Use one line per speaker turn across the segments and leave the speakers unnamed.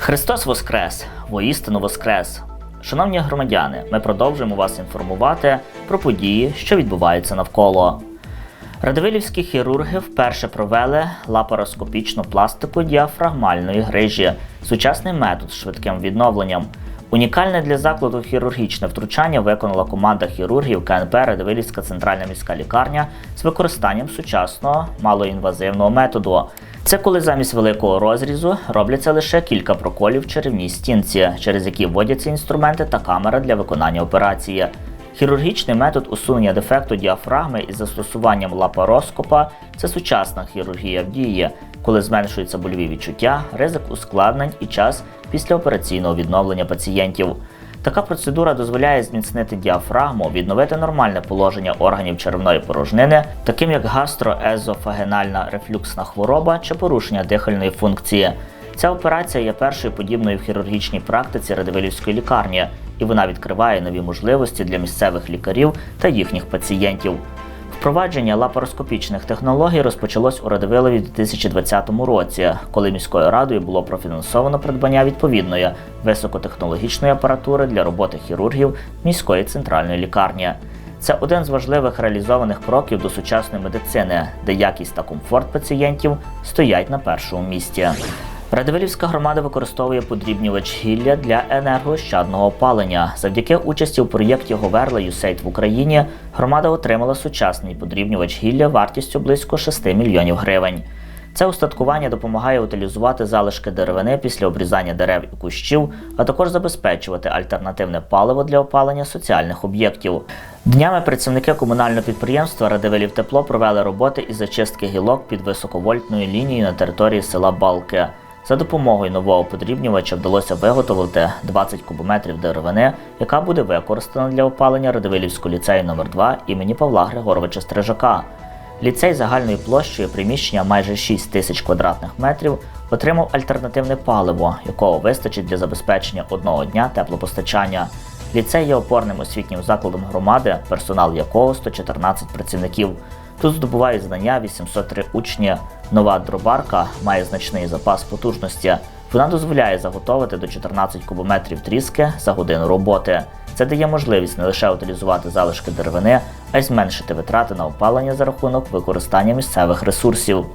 Христос Воскрес! Воістину Воскрес! Шановні громадяни, ми продовжуємо вас інформувати про події, що відбуваються навколо. Радивилівські хірурги вперше провели лапароскопічну пластику діафрагмальної грижі, сучасний метод з швидким відновленням. Унікальне для закладу хірургічне втручання виконала команда хірургів КНП Радивилівська центральна міська лікарня з використанням сучасного малоінвазивного методу. Це коли замість великого розрізу робляться лише кілька проколів в черевній стінці, через які вводяться інструменти та камера для виконання операції. Хірургічний метод усунення дефекту діафрагми із застосуванням лапароскопа це сучасна хірургія в дії, коли зменшуються больові відчуття, ризик ускладнень і час післяопераційного відновлення пацієнтів. Така процедура дозволяє зміцнити діафрагму, відновити нормальне положення органів черевної порожнини, таким як гастроезофагенальна рефлюксна хвороба чи порушення дихальної функції. Ця операція є першою подібною в хірургічній практиці Радивилівської лікарні, і вона відкриває нові можливості для місцевих лікарів та їхніх пацієнтів. Впровадження лапароскопічних технологій розпочалось у Радивилові в 2020 році, коли міською радою було профінансовано придбання відповідної високотехнологічної апаратури для роботи хірургів міської центральної лікарні. Це один з важливих реалізованих кроків до сучасної медицини, де якість та комфорт пацієнтів стоять на першому місці. Радивилівська громада використовує подрібнювач гілля для енергоощадного опалення. Завдяки участі у проєкті Говерла USAID в Україні громада отримала сучасний подрібнювач гілля вартістю близько 6 мільйонів гривень. Це устаткування допомагає утилізувати залишки деревини після обрізання дерев і кущів, а також забезпечувати альтернативне паливо для опалення соціальних об'єктів. Днями працівники комунального підприємства Радивилів Тепло провели роботи із зачистки гілок під високовольтною лінією на території села Балки. За допомогою нового подрібнювача вдалося виготовити 20 кубометрів деревини, яка буде використана для опалення Радивилівського ліцею номер 2 імені Павла Григоровича Стрижака. Ліцей загальною площею приміщення майже 6 тисяч квадратних метрів отримав альтернативне паливо, якого вистачить для забезпечення одного дня теплопостачання. Ліцей є опорним освітнім закладом громади, персонал якого 114 працівників. Тут здобувають знання 803 учні. Нова дробарка має значний запас потужності. Вона дозволяє заготовити до 14 кубометрів тріски за годину роботи. Це дає можливість не лише утилізувати залишки деревини, а й зменшити витрати на опалення за рахунок використання місцевих ресурсів.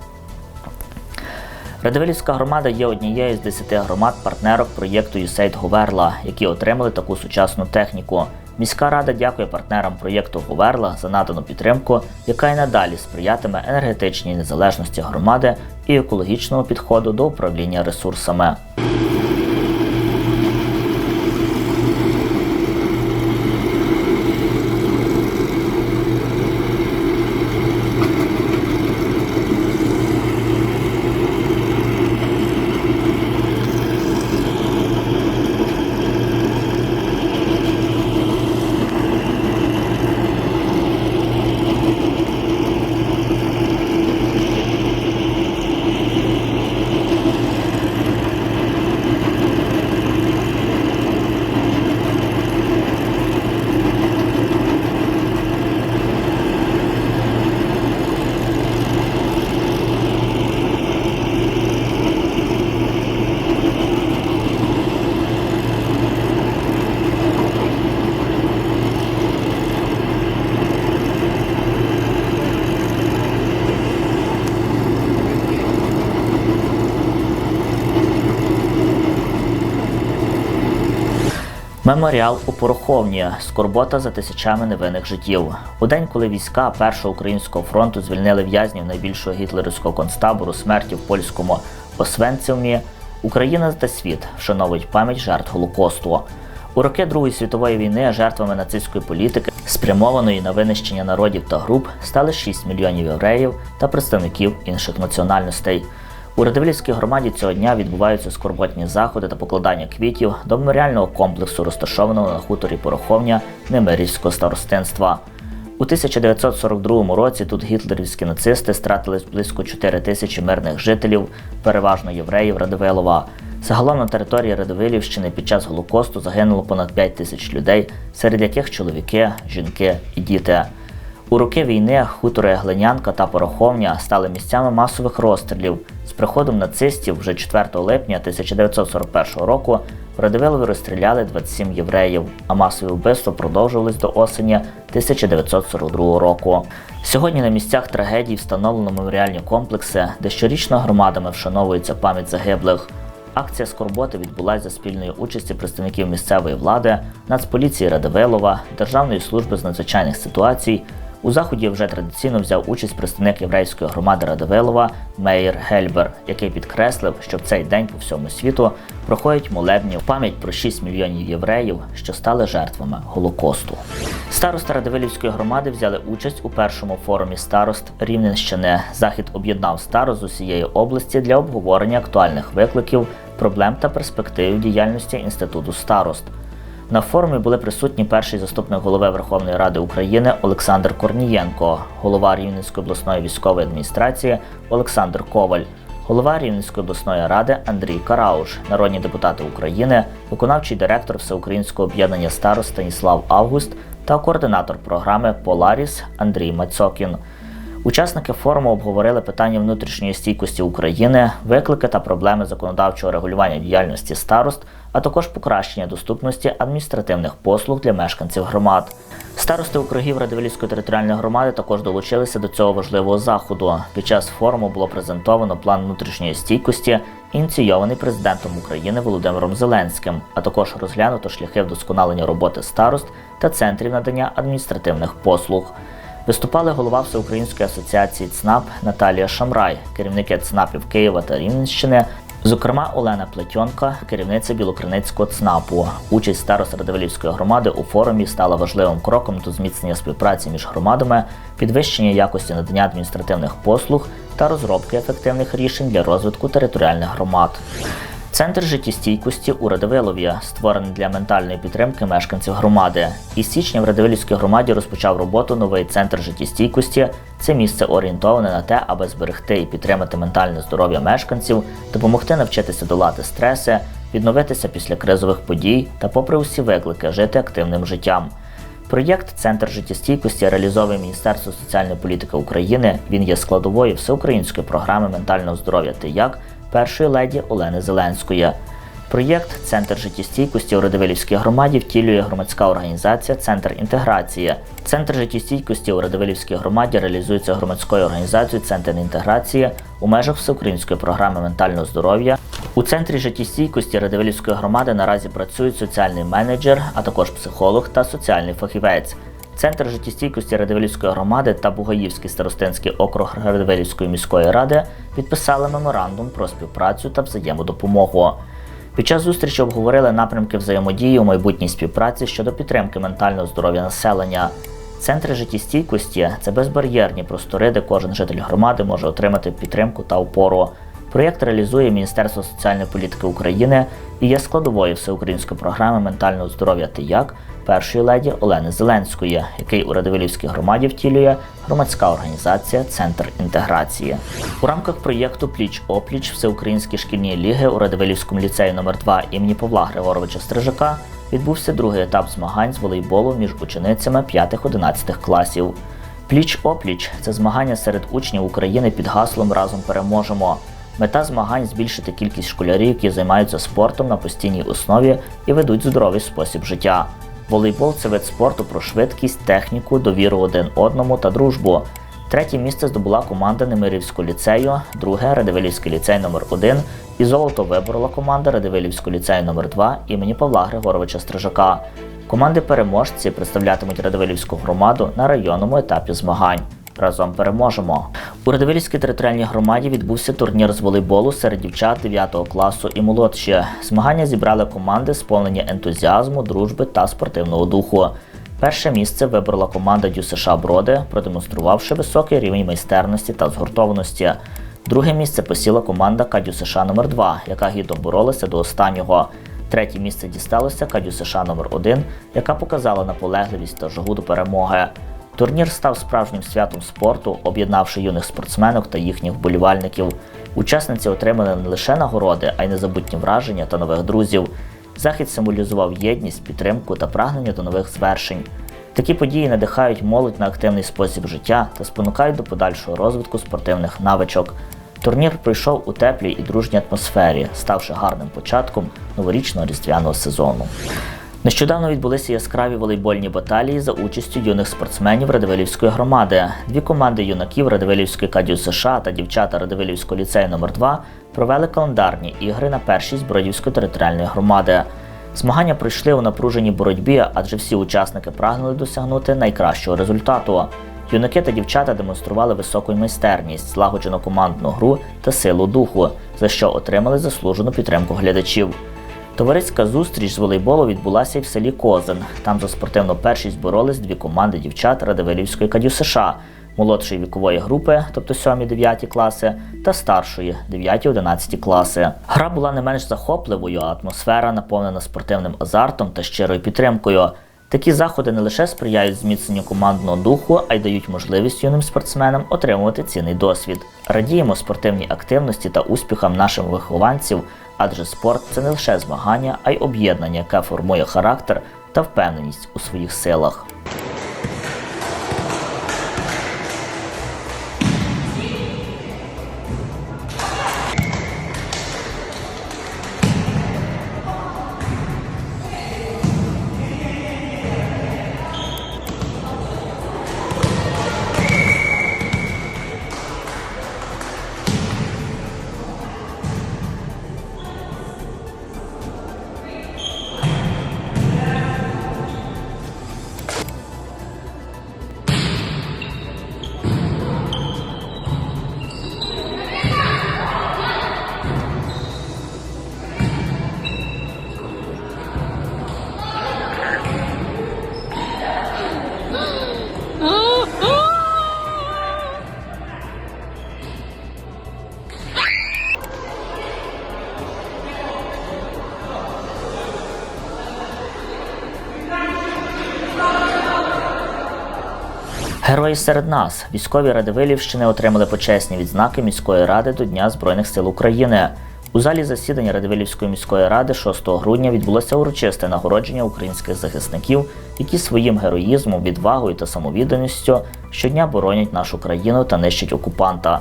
Радивилівська громада є однією з 10 громад-партнерок проєкту USAID Говерла, які отримали таку сучасну техніку. Міська рада дякує партнерам проєкту Говерла за надану підтримку, яка й надалі сприятиме енергетичній незалежності громади і екологічному підходу до управління ресурсами. Меморіал у Пороховні скорбота за тисячами невинних життів. У день, коли війська Першого українського фронту звільнили в'язнів найбільшого гітлерівського концтабору смерті в польському Освенцимі, Україна та світ вшановують пам'ять жертв Голокосту. У роки Другої світової війни жертвами нацистської політики, спрямованої на винищення народів та груп, стали 6 мільйонів євреїв та представників інших національностей. У Радивилівській громаді цього дня відбуваються скорботні заходи та покладання квітів до меморіального комплексу, розташованого на хуторі Пороховня Немирівського старостинства. У 1942 році тут гітлерівські нацисти стратили близько 4 тисячі мирних жителів, переважно євреїв Радивилова. Загалом на території Радивилівщини під час Голокосту загинуло понад 5 тисяч людей, серед яких чоловіки, жінки і діти. У роки війни хутори Глинянка та Пороховня стали місцями масових розстрілів. З приходом нацистів вже 4 липня 1941 року в Радивилові розстріляли 27 євреїв, а масові вбивства продовжувались до осені 1942 року. Сьогодні на місцях трагедій встановлено меморіальні комплекси, де щорічно громадами вшановується пам'ять загиблих. Акція скорботи відбулася за спільної участі представників місцевої влади, Нацполіції Радивилова, Державної служби з надзвичайних ситуацій. У заході вже традиційно взяв участь представник єврейської громади Радивилова Мейер Гельбер, який підкреслив, що в цей день по всьому світу проходять молебні в пам'ять про 6 мільйонів євреїв, що стали жертвами Голокосту. Староста Радивилівської громади взяли участь у першому форумі старост Рівненщини. Захід об'єднав старост з усієї області для обговорення актуальних викликів, проблем та перспектив діяльності інституту старост. На форумі були присутні перший заступник голови Верховної Ради України Олександр Корнієнко, голова Рівненської обласної військової адміністрації Олександр Коваль, голова Рівненської обласної ради Андрій Карауш, народні депутати України, виконавчий директор Всеукраїнського об'єднання старост Станіслав Август та координатор програми Поларіс Андрій Мацокін. Учасники форуму обговорили питання внутрішньої стійкості України, виклики та проблеми законодавчого регулювання діяльності старост, а також покращення доступності адміністративних послуг для мешканців громад. Старости округів Радивилівської територіальної громади також долучилися до цього важливого заходу. Під час форуму було презентовано план внутрішньої стійкості, ініційований президентом України Володимиром Зеленським, а також розглянуто шляхи вдосконалення роботи старост та центрів надання адміністративних послуг. Виступали голова Всеукраїнської асоціації ЦНАП Наталія Шамрай, керівники ЦНАПів Києва та Рівненщини, зокрема Олена Плетьонка, керівниця Білокриницького ЦНАПу. Участь старосередовилівської громади у форумі стала важливим кроком до зміцнення співпраці між громадами, підвищення якості надання адміністративних послуг та розробки ефективних рішень для розвитку територіальних громад. Центр життєстійкості у Радивилові, створений для ментальної підтримки мешканців громади. Із січня в Радивилівській громаді розпочав роботу новий центр життєстійкості. Це місце орієнтоване на те, аби зберегти і підтримати ментальне здоров'я мешканців, допомогти навчитися долати стреси, відновитися після кризових подій та, попри усі виклики, жити активним життям. Проєкт Центр життєстійкості реалізовує Міністерство соціальної політики України. Він є складовою всеукраїнської програми ментального здоров'я «Ти як» першої леді Олени Зеленської. Проєкт Центр життєстійкості у Радивилівській громаді втілює громадська організація Центр інтеграції. Центр життєстійкості у Радивилівській громаді реалізується громадською організацією Центр інтеграції у межах всеукраїнської програми ментального здоров'я. У центрі життєстійкості Радивилівської громади наразі працюють соціальний менеджер, а також психолог та соціальний фахівець. Центр життєстійкості Радивилівської громади та Бугаївський старостинський округ Радивилівської міської ради підписали меморандум про співпрацю та взаємодопомогу. Під час зустрічі обговорили напрямки взаємодії у майбутній співпраці щодо підтримки ментального здоров'я населення. Центри життєстійкості це безбар'єрні простори, де кожен житель громади може отримати підтримку та опору. Проєкт реалізує Міністерство соціальної політики України і є складовою всеукраїнської програми ментального здоров'я «Ти як» першої леді Олени Зеленської, який у Радивилівській громаді втілює громадська організація Центр інтеграції. У рамках проєкту Пліч опліч Всеукраїнські шкільні ліги у Радивилівському ліцеї номер 2 імені Павла Григоровича Стрижака відбувся другий етап змагань з волейболу між ученицями 5-11 класів. Пліч опліч це змагання серед учнів України під гаслом Разом переможемо. Мета змагань збільшити кількість школярів, які займаються спортом на постійній основі і ведуть здоровий спосіб життя. Волейбол це вид спорту про швидкість, техніку, довіру один одному та дружбу. Третє місце здобула команда Немирівського ліцею, друге Радивилівський ліцей номер 1 і золото виборола команда Радивилівського ліцею номер 2 імені Павла Григоровича Стрижака. Команди переможці представлятимуть Радивилівську громаду на районному етапі змагань. Разом переможемо. У Радивилівській територіальній громаді відбувся турнір з волейболу серед дівчат 9 класу і молодші. Змагання зібрали команди, сповнені ентузіазму, дружби та спортивного духу. Перше місце вибрала команда Дю США Броди, продемонструвавши високий рівень майстерності та згуртованості. Друге місце посіла команда Кадю США номер 2 яка гідно боролася до останнього. Третє місце дісталося Кадю США номер 1 яка показала наполегливість та жагу до перемоги. Турнір став справжнім святом спорту, об'єднавши юних спортсменок та їхніх вболівальників. Учасниці отримали не лише нагороди, а й незабутні враження та нових друзів. Захід символізував єдність, підтримку та прагнення до нових звершень. Такі події надихають молодь на активний спосіб життя та спонукають до подальшого розвитку спортивних навичок. Турнір пройшов у теплій і дружній атмосфері, ставши гарним початком новорічного різдвяного сезону. Нещодавно відбулися яскраві волейбольні баталії за участю юних спортсменів Радивилівської громади. Дві команди юнаків Радивилівської кадю США та дівчата Радивилівського ліцею номер 2 провели календарні ігри на першість Бродівської територіальної громади. Змагання пройшли у напруженій боротьбі, адже всі учасники прагнули досягнути найкращого результату. Юнаки та дівчата демонстрували високу майстерність, злагоджену командну гру та силу духу, за що отримали заслужену підтримку глядачів. Товариська зустріч з волейболу відбулася й в селі Козин. Там за спортивну першість боролись дві команди дівчат Радивилівської кадю США, молодшої вікової групи, тобто 7-9 класи, та старшої 9-11 класи. Гра була не менш захопливою, а атмосфера наповнена спортивним азартом та щирою підтримкою. Такі заходи не лише сприяють зміцненню командного духу, а й дають можливість юним спортсменам отримувати цінний досвід. Радіємо спортивній активності та успіхам наших вихованців, адже спорт це не лише змагання, а й об'єднання, яке формує характер та впевненість у своїх силах. Герої серед нас, військові Радивилівщини отримали почесні відзнаки міської ради до Дня Збройних сил України. У залі засідання Радивилівської міської ради 6 грудня відбулося урочисте нагородження українських захисників, які своїм героїзмом, відвагою та самовідданістю щодня боронять нашу країну та нищать окупанта.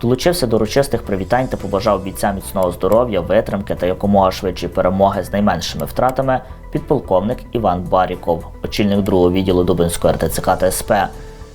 Долучився до урочистих привітань та побажав бійцям міцного здоров'я, витримки та якомога швидшої перемоги з найменшими втратами підполковник Іван Баріков, очільник другого відділу Дубинської РТЦК та СП.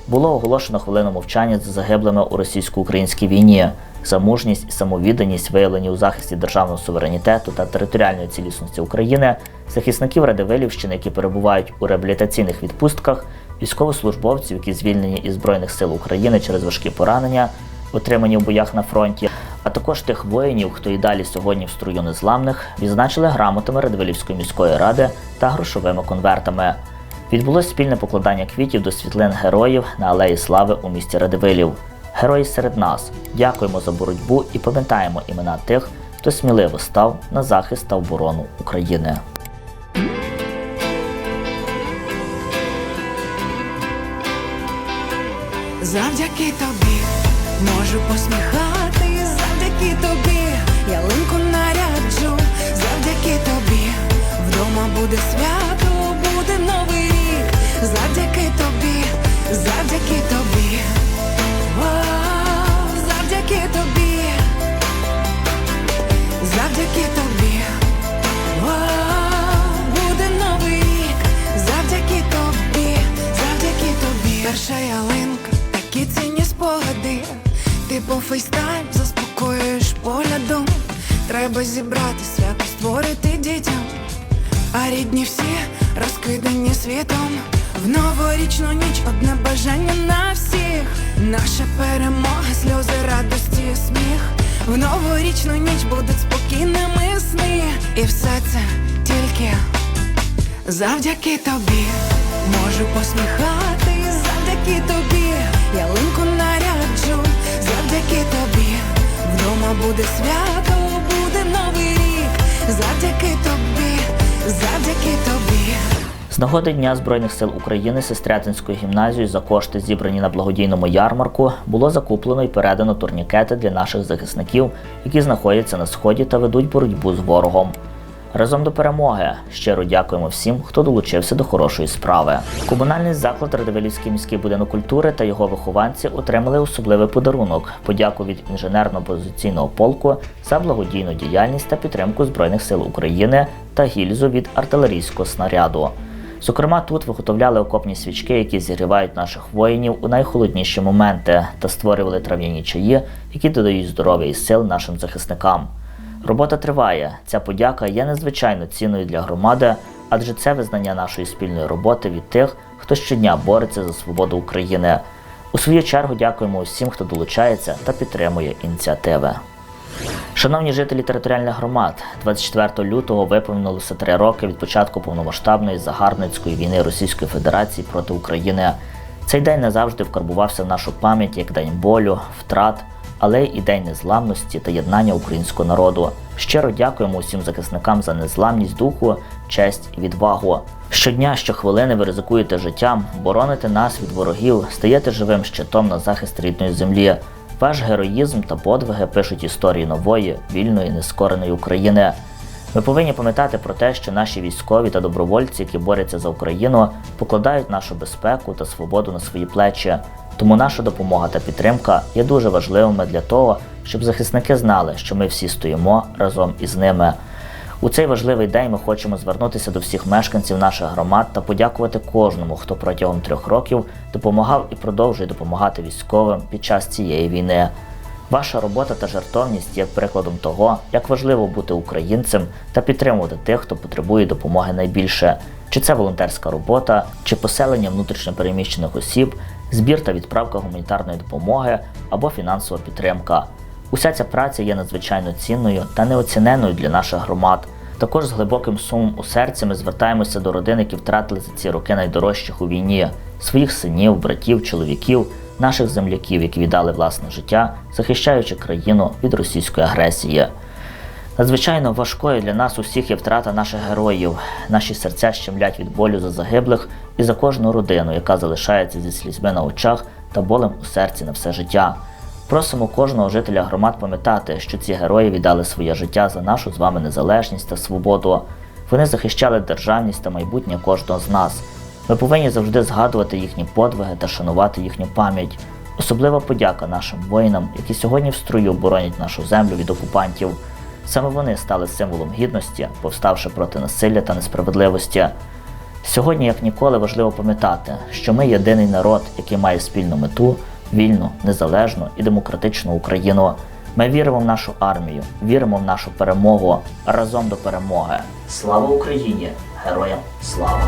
Було оголошено хвилину мовчання за загиблими у російсько-українській війні. За мужність і самовідданість, виявлені у захисті державного суверенітету та територіальної цілісності України, захисників Радивилівщини, які перебувають у реабілітаційних відпустках, військовослужбовців, які звільнені із Збройних сил України через важкі поранення, отримані в боях на фронті, а також тих воїнів, хто і далі сьогодні в струю незламних, відзначили грамотами Радивилівської міської ради та грошовими конвертами. Відбулось спільне покладання квітів до світлин героїв на Алеї Слави у місті Радивилів. Герої серед нас. Дякуємо за боротьбу і пам'ятаємо імена тих, хто сміливо став на захист та оборону України.
Завдяки тобі можу посміхатись, завдяки тобі ялинку наряджу, завдяки тобі вдома буде свято, завдяки тобі, завдяки тобі, завдяки тобі, завдяки тобі, буде новий рік, завдяки тобі, завдяки тобі. Перша ялинка, такі цінні спогади. Ти по фейстайм заспокоюєш поглядом. Треба зібрати свято, створити дітям. А рідні всі розкидані світом. В новорічну ніч одне бажання на всіх. Наша перемога, сльози, радості, і сміх. В новорічну ніч будуть спокійними сни. І все це тільки завдяки тобі. Можу посміхатись, завдяки тобі. Ялинку наряджу, завдяки тобі. Вдома буде свято, буде новий рік. Завдяки тобі, завдяки тобі.
З нагоди Дня Збройних сил України Сестрятинською гімназією за кошти, зібрані на благодійному ярмарку, було закуплено і передано турнікети для наших захисників, які знаходяться на сході та ведуть боротьбу з ворогом. Разом до перемоги щиро дякуємо всім, хто долучився до хорошої справи. Комунальний заклад Радивилівський міський будинок культури та його вихованці отримали особливий подарунок подяку від інженерно-позиційного полку за благодійну діяльність та підтримку Збройних сил України та гільзу від артилерійського снаряду. Зокрема, тут виготовляли окопні свічки, які зігрівають наших воїнів у найхолодніші моменти, та створювали трав'яні чаї, які додають здоров'я і сил нашим захисникам. Робота триває. Ця подяка є надзвичайно цінною для громади, адже це визнання нашої спільної роботи від тих, хто щодня бореться за свободу України. У свою чергу дякуємо усім, хто долучається та підтримує ініціативи. Шановні жителі територіальних громад, 24 лютого виповнилося три роки від початку повномасштабної загарбницької війни Російської Федерації проти України. Цей день назавжди вкарбувався в нашу пам'ять як день болю, втрат, але і день незламності та єднання українського народу. Щиро дякуємо усім захисникам за незламність духу, честь і відвагу. Щодня, щохвилини ви ризикуєте життям, бороните нас від ворогів, стаєте живим щитом на захист рідної землі. Ваш героїзм та подвиги пишуть історії нової, вільної, нескореної України. Ми повинні пам'ятати про те, що наші військові та добровольці, які борються за Україну, покладають нашу безпеку та свободу на свої плечі. Тому наша допомога та підтримка є дуже важливими для того, щоб захисники знали, що ми всі стоїмо разом із ними. У цей важливий день ми хочемо звернутися до всіх мешканців наших громад та подякувати кожному, хто протягом трьох років допомагав і продовжує допомагати військовим під час цієї війни. Ваша робота та жертовність є прикладом того, як важливо бути українцем та підтримувати тих, хто потребує допомоги найбільше. Чи це волонтерська робота, чи поселення внутрішньопереміщених осіб, збір та відправка гуманітарної допомоги або фінансова підтримка. Уся ця праця є надзвичайно цінною та неоціненою для наших громад. Також з глибоким сумом у серці ми звертаємося до родин, які втратили за ці роки найдорожчих у війні своїх синів, братів, чоловіків, наших земляків, які віддали власне життя, захищаючи країну від російської агресії. Надзвичайно важкою для нас усіх є втрата наших героїв. Наші серця щемлять від болю за загиблих і за кожну родину, яка залишається зі слізьми на очах та болем у серці на все життя. Просимо кожного жителя громад пам'ятати, що ці герої віддали своє життя за нашу з вами незалежність та свободу. Вони захищали державність та майбутнє кожного з нас. Ми повинні завжди згадувати їхні подвиги та шанувати їхню пам'ять. Особлива подяка нашим воїнам, які сьогодні в строю боронять нашу землю від окупантів. Саме вони стали символом гідності, повставши проти насилля та несправедливості. Сьогодні, як ніколи, важливо пам'ятати, що ми єдиний народ, який має спільну мету вільну, незалежну і демократичну Україну. Ми віримо в нашу армію, віримо в нашу перемогу разом до перемоги. Слава Україні! Героям слава!